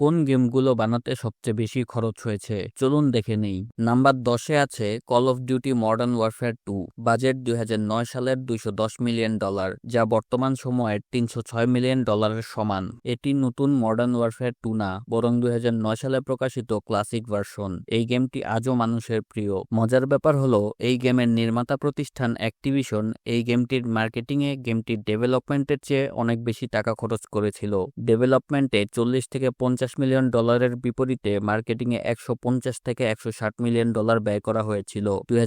কোন গেমগুলো বানাতে সবচেয়ে বেশি খরচ হয়েছে? চলুন দেখে নেই। নাম্বার দশে আছে call of duty modern warfare two budget দুই হাজার নয় সালের দুইশো দশ মিলিয়ন ডলার যা বর্তমান সময়ের তিনশো ছয় মিলিয়ন ডলারের সমান। এটি নতুন মডার্ন ওয়ারফেয়ার টু না, বরং দু হাজার নয় সালে প্রকাশিত ক্লাসিক ভার্সন এই গেমটি আজও মানুষের প্রিয়। মজার ব্যাপার হলো, এই গেমের নির্মাতা প্রতিষ্ঠান অ্যাক্টিভিশন এই গেমটির মার্কেটিংয়ে গেমটির ডেভেলপমেন্টের চেয়ে অনেক বেশি টাকা খরচ করেছিল। ডেভেলপমেন্টে চল্লিশ থেকে পঞ্চাশ মিলিয়ন ডলারের বিপরীতে মার্কেটিংয়ে একশো পঞ্চাশ থেকে একশো ষাট মিলিয়ন ডলার ব্যয় করা হয়েছিল। দুই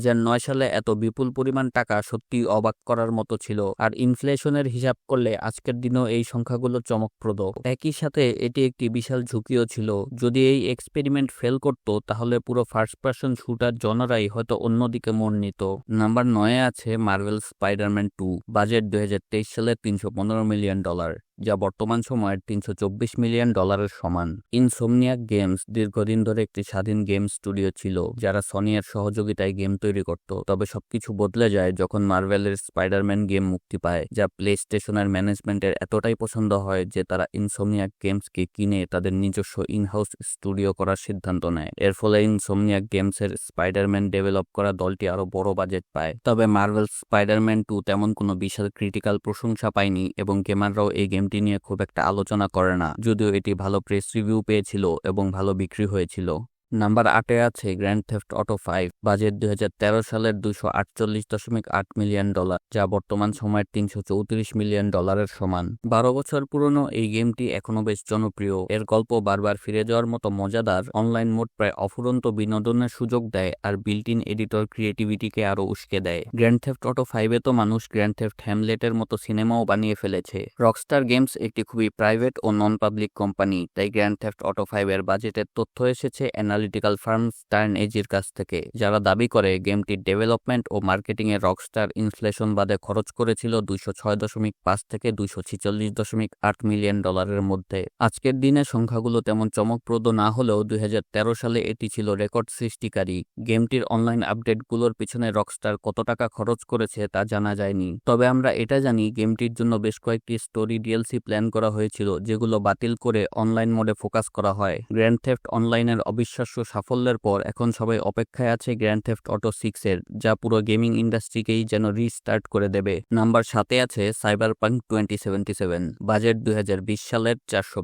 সালে এত বিপুল পরিমাণ টাকা সত্যি অবাক করার মতো ছিল আর ইনফ্লেশনের হিসাব করলে আজকের দিনেও এই সংখ্যাগুলো চমকপ্রদ। একই সাথে এটি একটি বিশাল ঝুঁকিও ছিল। যদি এই এক্সপেরিমেন্ট ফেল করত তাহলে পুরো ফার্স্ট পার্সন শুটার জনরাই হয়তো অন্যদিকে মন নিত। নাম্বার নয়ে আছে মার্ভেল স্পাইডারম্যান টু, বাজেট দুই হাজার তেইশ সালে তিনশো পনেরো মিলিয়ন ডলার। যা বর্তমান সময়ের তিনশো চব্বিশ মিলিয়ন ডলারের সমান। ইনসোমনিয়াক গেমস দীর্ঘদিন ধরে একটি স্বাধীন গেম স্টুডিও ছিল, যারা সনিয়ার সহযোগিতায় গেম তৈরি করত। তবে সবকিছু বদলে যায় যখন মার্ভেলের স্পাইডারম্যান গেম মুক্তি পায়, যা প্লে স্টেশনের ম্যানেজমেন্টের এতটাই পছন্দ হয় যে তারা ইনসোমনিয়াক গেমসকে কিনে তাদের নিজস্ব ইনহাউস স্টুডিও করার সিদ্ধান্ত নেয়। এর ফলে ইনসোমনিয়াক গেমসের স্পাইডারম্যান ডেভেলপ করা দলটি আরও বড় বাজেট পায়। তবে মার্ভেল স্পাইডারম্যান টু তেমন কোনো বিশাল ক্রিটিক্যাল প্রশংসা পায়নি এবং গেমাররাও এই গেম গেমটি নিয়ে খুব একটা আলোচনা করে না, যদিও এটি ভালো প্রেস রিভিউ পেয়েছিল এবং ভালো বিক্রি হয়েছিল। নাম্বার আটে আছে grand theft auto five budget দু হাজার তেরো সালের দুশো আটচল্লিশ দশমিক আট মিলিয়ন ডলার যা বর্তমান সময়ের তিনশো চৌত্রিশ মিলিয়ন ডলারের সমান। বারো বছর পুরনো এই গেমটি এখনও বেশ জনপ্রিয়। এর গল্প বারবার ফিরে যাওয়ার মতো মজাদার অনলাইন মোড প্রায় অফুরন্ত বিনোদনের সুযোগ দেয় আর বিল্ট ইন এডিটর ক্রিয়েটিভিটিকে আরও উস্কে দেয়। গ্র্যান্ড থেফট অটো ফাইভে তো মানুষ গ্র্যান্ড থেফট হ্যামলেটের মতো সিনেমাও বানিয়ে ফেলেছে। রকস্টার গেমস একটি খুবই প্রাইভেট ও নন পাবলিক কোম্পানি তাই গ্র্যান্ড থেফট অটো ফাইভের বাজেটের তথ্য এসেছে অ্যানালিটিক্যাল ফার্ম স্টার্ন এজির কাছ থেকে, যারা দাবি করে গেমটির ডেভেলপমেন্ট ও মার্কেটিংয়ে রকস্টার ইনফ্লেশন বাদে খরচ করেছিল দুইশো ছয় দশমিক পাঁচ থেকে দুইশো ছিচল্লিশ দশমিক আট মিলিয়ন ডলারের মধ্যে। আজকের দিনে সংখ্যাগুলো তেমন চমকপ্রদ না হলেও দুই হাজার তেরো সালে এটি ছিল রেকর্ড সৃষ্টিকারী। গেমটির অনলাইন আপডেটগুলোর পিছনে রকস্টার কত টাকা খরচ করেছে তা জানা যায়নি। তবে আমরা এটা জানি, গেমটির জন্য বেশ কয়েকটি স্টোরি ডিএলসি প্ল্যান করা হয়েছিল, যেগুলো বাতিল করে অনলাইন মোডে ফোকাস করা হয়। গ্র্যান্ড থেফট অনলাইনের অবিশ্বাস্য সাফল্যের পর এখন সবাই অপেক্ষায় আছে গ্র্যান্ড থেফট অটো সিক্সের যা পুরো গেমিং ইন্ডাস্ট্রিকেই যেন রিস্টার্ট করে দেবে। নাম্বার সাথে আছে Cyberpunk twenty seventy seven budget দুই হাজার বিশ সালের চারশো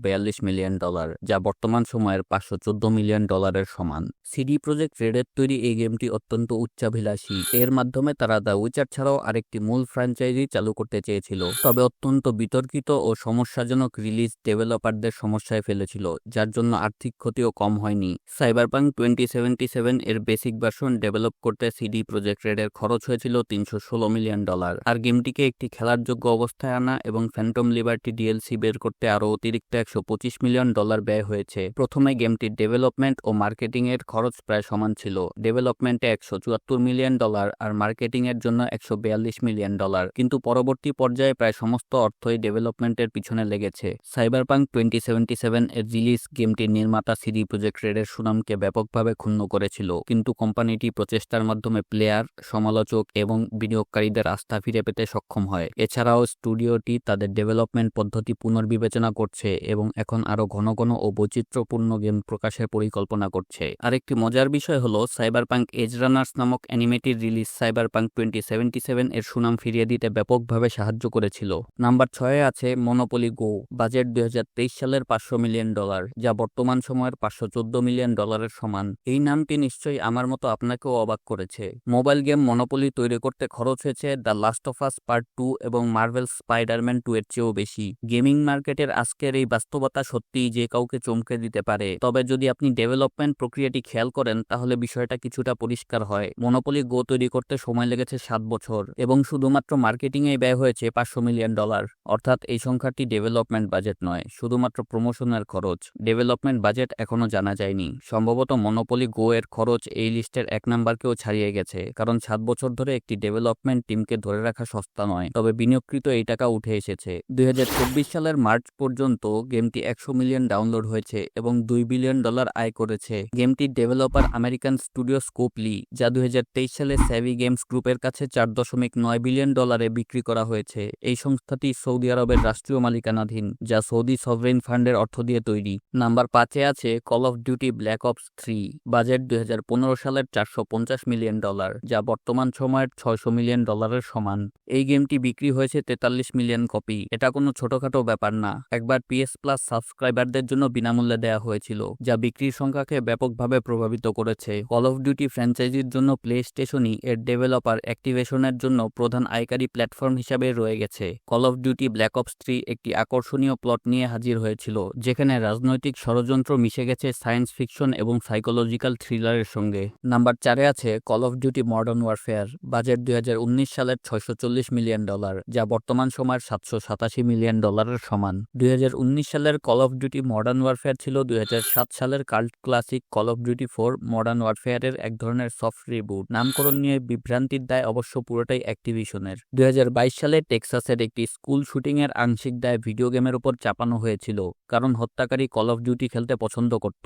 মিলিয়ন ডলার যা বর্তমান সময়ের পাঁচশো চোদ্দ মিলিয়ন ডলারের সমান। সিডি প্রজেক্ট রেডের তৈরি এই গেমটি অত্যন্ত উচ্চাভিলাষী। এর মাধ্যমে তারা দ্য উইচার ছাড়াও আরেকটি মূল ফ্র্যাঞ্চাইজি চালু করতে চেয়েছিল, তবে অত্যন্ত বিতর্কিত ও সমস্যাজনক রিলিজ ডেভেলপারদের সমস্যায় ফেলেছিল, যার জন্য আর্থিক ক্ষতিও কম হয়নি। সাইবারপাঙ্ক টোয়েন্টি সেভেন্টি সেভেন এর বেসিক ভার্সন ডেভেলপ করতে সিডি প্রজেক্ট রেডের খরচ হয়েছিল তিনশো ষোলো মিলিয়ন ডলার আর গেমটিকে একটি খেলার যোগ্য অবস্থায় আনা এবং ফ্যান্টম লিবার্টি ডিএলসি বের করতে আরও অতিরিক্ত একশো পঁচিশ মিলিয়ন ডলার ব্যয় হয়েছে। প্রথমে গেমটির ডেভেলপমেন্ট ও মার্কেটিং এর খরচ প্রায় সমান ছিল। ডেভেলপমেন্টে একশো চুয়াত্তর মিলিয়ন ডলার আর মার্কেটিং এর জন্য একশো বিয়াল্লিশ মিলিয়ন ডলার কিন্তু পরবর্তী পর্যায়ে প্রায় সমস্ত অর্থই ডেভেলপমেন্টের পিছনে লেগেছে। Cyber punk twenty seventy seven এর রিলিজ গেমটির নির্মাতা সিডি প্রজেক্ট রেডের সুনামকে ব্যাপকভাবে ক্ষুণ্ণ করেছিল। কিন্তু কোম্পানিটি প্রচেষ্টার মাধ্যমে প্লেয়ার, সমালোচক এবং বিনিয়োগকারীদের আস্থা ফিরে পেতে সক্ষম হয়। এছাড়াও স্টুডিওটি তাদের ডেভেলপমেন্ট পদ্ধতি পুনর্বিবেচনা করছে এবং এখন আরও ঘন ঘন ও বৈচিত্র্যপূর্ণ গেম প্রকাশের পরিকল্পনা করছে। আরেকটি মজার বিষয় হল সাইবার পাঙ্ক এজ রানার্স নামক অ্যানিমেটির release Cyberpunk twenty seventy seven এর সুনাম ফিরিয়ে দিতে ব্যাপকভাবে সাহায্য করেছিল। নাম্বার ছয়ে আছে মনোপলি গো, বাজেট দুই হাজার তেইশ সালের পাঁচশো মিলিয়ন ডলার, যা বর্তমান সময়ের পাঁচশো চোদ্দ মিলিয়ন ডলারের সমান। এই নামটি নিশ্চয়ই আমার মতো আপনাকেও অবাক করেছে। মোবাইল গেম মনোপলি তৈরি করতে খরচ হয়েছে the last of us part two এবং মার্ভেল স্পাইডারম্যান টু এর চেয়েও বেশি। গেমিং মার্কেটের আজকের এই বাস্তবতা সত্যিই যে কাউকে চমকে দিতে পারে। তবে যদি আপনি ডেভেলপমেন্ট প্রক্রিয়াটি খেয়াল করেন, তাহলে বিষয়টা কিছুটা পরিষ্কার হয়। মনোপলি গো তৈরি করতে সময় লেগেছে সাত বছর এবং শুধুমাত্র মার্কেটিংয়ে ব্যয় হয়েছে পাঁচশো মিলিয়ন ডলার। অর্থাৎ এই সংখ্যাটি ডেভেলপমেন্ট বাজেট নয়, শুধুমাত্র প্রমোশনের খরচ। ডেভেলপমেন্ট বাজেট এখনও জানা যায়নি। সম্ভবত মনোপলি গো এর খরচ এই লিস্টের এক নাম্বারকেও ছাড়িয়ে গেছে, কারণ সাত বছর ধরে একটি ডেভেলপমেন্ট টিমকে ধরে রাখা সস্তা নয়। তবে বিনিয়োগকৃত এই টাকা উঠে এসেছে। দুই সালের মার্চ পর্যন্ত গেমটি একশো মিলিয়ন ডাউনলোড হয়েছে এবং দুই বিলিয়ন ডলার আয় করেছে। গেমটির ডেভেলপার আমেরিকান স্টুডিও স্কোপলি যা দুই হাজার তেইশ সালে স্যাভি গেমস গ্রুপের কাছে চার দশমিক নয় বিলিয়ন ডলারে বিক্রি করা হয়েছে। এই সংস্থাটি সৌদি আরবের রাষ্ট্রীয় মালিকানাধীন, যা সৌদি সভরেন ফান্ডের অর্থ দিয়ে তৈরি। নাম্বার পাঁচে আছে call of duty black ops three budget দুই হাজার পনেরো সালের চারশো পঞ্চাশ মিলিয়ন ডলার যা বর্তমান সময়ের ছয়শো মিলিয়ন ডলারের সমান। এই গেমটি বিক্রি হয়েছে তেতাল্লিশ মিলিয়ন কপি এটা কোনো ছোটখাটো ব্যাপার না। একবার পিএস প্লাস সাবস্ক্রাইবারদের জন্য বিনামূল্যে দেওয়া হয়েছিল, যা বিক্রির সংখ্যাকে ব্যাপকভাবে প্রভাবিত করেছে। কল অফ ডিউটি ফ্র্যাঞ্চাইজির জন্য প্লে স্টেশনই এর ডেভেলপার অ্যাক্টিভেশনের জন্য প্রধান আয়কারী প্ল্যাটফর্ম হিসাবে রয়ে গেছে। Call of duty black ops three একটি আকর্ষণীয় প্লট নিয়ে হাজির হয়েছিল, যেখানে রাজনৈতিক ষড়যন্ত্র মিশে গেছে সায়েন্স ফিকশন এবং সাইকোলজিক্যাল থ্রিলারের সঙ্গে। নাম্বার চারে আছে call of duty modern warfare budget দুই হাজার উনিশ সালের ছয়শো চল্লিশ মিলিয়ন ডলার যা বর্তমান সময়ের সাতশো সাতাশি মিলিয়ন ডলারের সমান। দুই হাজার উনিশ সালের call of duty modern warfare ছিল দুই হাজার সাত সালের cult classic call of duty four modern ওয়ারফেয়ারের এক ধরনের সফট রিবুট নামকরণ নিয়ে বিভ্রান্তির দায় অবশ্য পুরোটাই অ্যাক্টিভিশনের দুই হাজার বাইশ সালে টেক্সাসের একটি স্কুল শুটিংয়ের আংশিক দায় ভিডিও গেমের উপর চাপানো হয়েছিল, কারণ হত্যাকারী কল অফ ডিউটি খেলতে পছন্দ করত।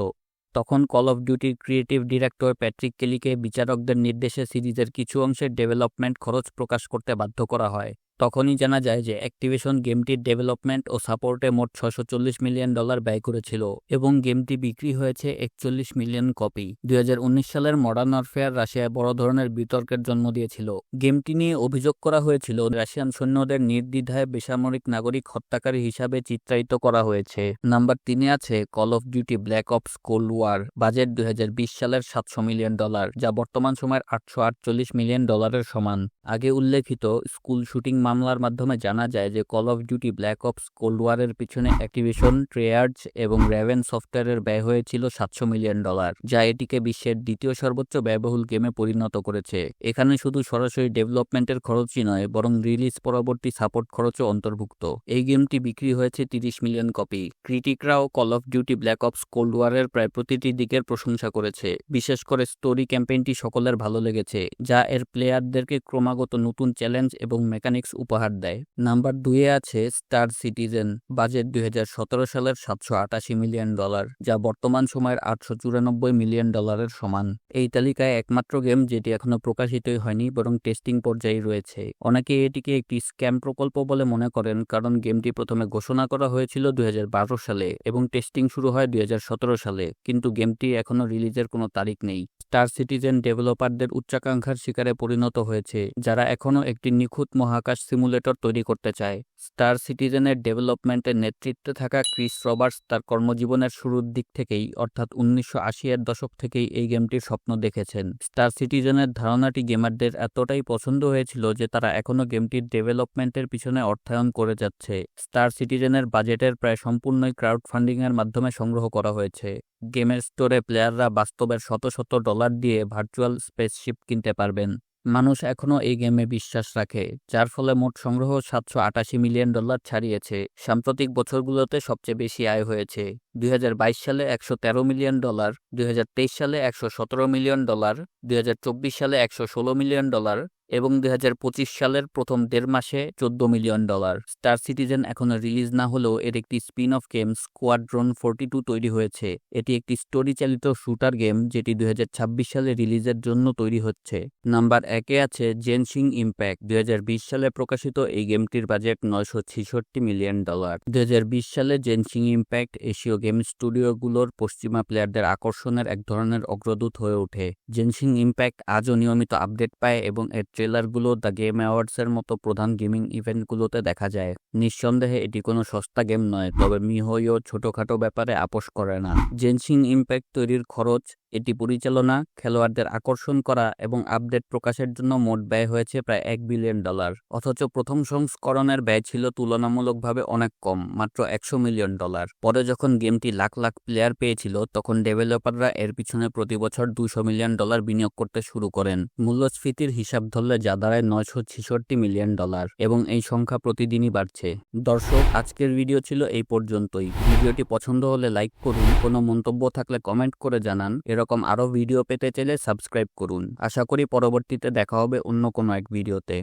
তখন কল অফ ডিউটির ক্রিয়েটিভ ডিরেক্টর প্যাট্রিক কেলিকে বিচারকদের নির্দেশে সিরিজের কিছু অংশের ডেভেলপমেন্ট খরচ প্রকাশ করতে বাধ্য করা হয়। তখনই জানা যায় যে অ্যাক্টিভিশন গেমটির ডেভেলপমেন্ট ও সাপোর্টে মোট ছশো মিলিয়ন ডলার ব্যয় করেছিল এবং গেমটি বিক্রি হয়েছে একচল্লিশ মিলিয়ন কপি। দুই সালের মডার্ন ওয়ারফেয়ার রাশিয়ায় বড় ধরনের বিতর্কের জন্ম দিয়েছিল। গেমটি নিয়ে অভিযোগ করা হয়েছিল, রাশিয়ান সৈন্যদের নির্দ্বিধায় বেসামরিক নাগরিক হত্যাকারী হিসাবে চিত্রায়িত করা হয়েছে। নাম্বার তিনে আছে call of duty black ops cold war budget দুই হাজার বিশ সালের সাতশো মিলিয়ন ডলার, যা বর্তমান সময়ের আটশো আটচল্লিশ মিলিয়ন ডলারের সমান। আগে উল্লেখিত, স্কুল শুটিং মামলার মাধ্যমে জানা যায় যে call of duty black ops cold ওয়ারের পিছনে অ্যাক্টিভিশন ট্রেয়ার্জ এবং র্যাভেন সফটওয়্যারের ব্যয় হয়েছিল সাতশো মিলিয়ন ডলার, যা এটিকে বিশ্বের দ্বিতীয় সর্বোচ্চ ব্যয়বহুল গেমে পরিণত করেছে। এখানে শুধু সরাসরি ডেভেলপমেন্টের খরচই নয়, বরং রিলিজ পরবর্তী সাপোর্ট খরচও অন্তর্ভুক্ত। এই গেমটি বিক্রি হয়েছে তিরিশ million copy. ক্রিটিকরাও call of duty black ops cold ওয়ারের প্রায় প্রতিটি দিকের প্রশংসা করেছে। বিশেষ করে স্টোরি ক্যাম্পেইনটি সকলের ভালো লেগেছে, যা এর প্লেয়ারদেরকে ক্রমাগত নতুন চ্যালেঞ্জ এবং মেকানিক্স উপহার দেয়। নাম্বার দুইয়ে আছে স্টার সিটিজেন, বাজেট দুই হাজার সতেরো সালের সাতশো আটাশি মিলিয়ন ডলার, যা বর্তমান সময়ের আটশো চুরানব্বই মিলিয়ন ডলারের সমান। এই তালিকায় একমাত্র গেম যেটি এখনও প্রকাশিতই হয়নি, বরং টেস্টিং পর্যায়ে রয়েছে। অনেকে এটিকে একটি স্ক্যাম প্রকল্প বলে মনে করেন, কারণ গেমটি প্রথমে ঘোষণা করা হয়েছিল দুই হাজার বারো সালে এবং টেস্টিং শুরু হয় দুই হাজার সতেরো সালে, কিন্তু গেমটি এখনও রিলিজের কোনো তারিখ নেই। স্টার সিটিজেন ডেভেলপারদের উচ্চাকাঙ্ক্ষার শিকারে পরিণত হয়েছে, যারা এখনও একটি নিখুঁত মহাকাশ সিমুলেটর তৈরি করতে চায়। স্টার সিটিজেনের ডেভেলপমেন্টের নেতৃত্বে থাকা ক্রিস রবার্টস তার কর্মজীবনের শুরুর দিক থেকেই, অর্থাৎ উনিশশো আশি এর দশক থেকেই এই গেমটির স্বপ্ন দেখেছেন। স্টার সিটিজেনের ধারণাটি গেমারদের এতটাই পছন্দ হয়েছিল যে তারা এখনও গেমটির ডেভেলপমেন্টের পিছনে অর্থায়ন করে যাচ্ছে। স্টার সিটিজেনের বাজেটের প্রায় সম্পূর্ণই ক্রাউড ফান্ডিংয়ের মাধ্যমে সংগ্রহ করা হয়েছে। গেমের স্টোরে প্লেয়াররা বাস্তবের শত শত ডলার দিয়ে ভার্চুয়াল স্পেসশিপ কিনতে পারবেন। মানুষ এখনও এই গেমে বিশ্বাস রাখে, যার ফলে মোট সংগ্রহ সাতশো আটাশি মিলিয়ন ডলার ছাড়িয়েছে। সাম্প্রতিক বছরগুলোতে সবচেয়ে বেশি আয় হয়েছে, দুই হাজার বাইশ সালে একশো তেরো মিলিয়ন ডলার, দুই হাজার তেইশ সালে একশো সতেরো মিলিয়ন ডলার, দুই হাজার চব্বিশ সালে একশো ষোলো মিলিয়ন ডলার এবং দুই হাজার পঁচিশ সালের প্রথম দেড় মাসে চোদ্দ মিলিয়ন ডলার। স্টার সিটিজেন এখনও রিলিজ না হলেও এর একটি spin off game Squadron forty two তৈরি হয়েছে। এটি একটি স্টোরি চালিত শুটার গেম যেটি দুই সালে রিলিজের জন্য তৈরি হচ্ছে। নাম্বার একে আছে জেনসিং ইম্প্যাক্ট। দুই সালে প্রকাশিত এই গেমটির বাজেট নয়শো ছিষট্টি মিলিয়ন ডলার। দুই হাজার বিশ সালে জেনসিং ইম্প্যাক্ট এশীয় গেম স্টুডিওগুলোর পশ্চিমা প্লেয়ারদের আকর্ষণের এক ধরনের অগ্রদূত হয়ে ওঠে। জেনসিং ইম্প্যাক্ট আজও নিয়মিত আপডেট পায় এবং এর ট্রেলারগুলো দ্য গেম অ্যাওয়ার্ডসের মতো প্রধান গেমিং ইভেন্টগুলোতে দেখা যায়। নিঃসন্দেহে, এটি কোনো সস্তা গেম নয়, তবে মিহইও ছোটখাটো ব্যাপারে আপোষ করে না। জেনসিং ইম্প্যাক্ট তৈরির খরচ, এটি পরিচালনা, খেলোয়াড়দের আকর্ষণ করা এবং আপডেট প্রকাশের জন্য মোট ব্যয় হয়েছে প্রায় এক বিলিয়ন ডলার। অথচ প্রথম সংস্করণের ব্যয় ছিল তুলনামূলকভাবে অনেক কম, মাত্র একশো মিলিয়ন ডলার। পরে যখন গেমটি লাখ লাখ প্লেয়ার পেয়েছিল, তখন ডেভেলপাররা এর পিছনে প্রতি বছর দুশো মিলিয়ন ডলার বিনিয়োগ করতে শুরু করেন। মূল্যস্ফীতির হিসাব ধরলে যা দাঁড়ায় নয়শো ছেষট্টি মিলিয়ন ডলার এবং এই সংখ্যা প্রতিদিনই বাড়ছে। দর্শক, আজকের ভিডিও ছিল এই পর্যন্তই। ভিডিওটি পছন্দ হলে লাইক করুন, কোনো মন্তব্য থাকলে কমেন্ট করে জানান। এরকম আরও ভিডিও পেতে চাইলে সাবস্ক্রাইব করুন। আশা করি পরবর্তীতে দেখা হবে অন্য কোনো এক ভিডিওতে।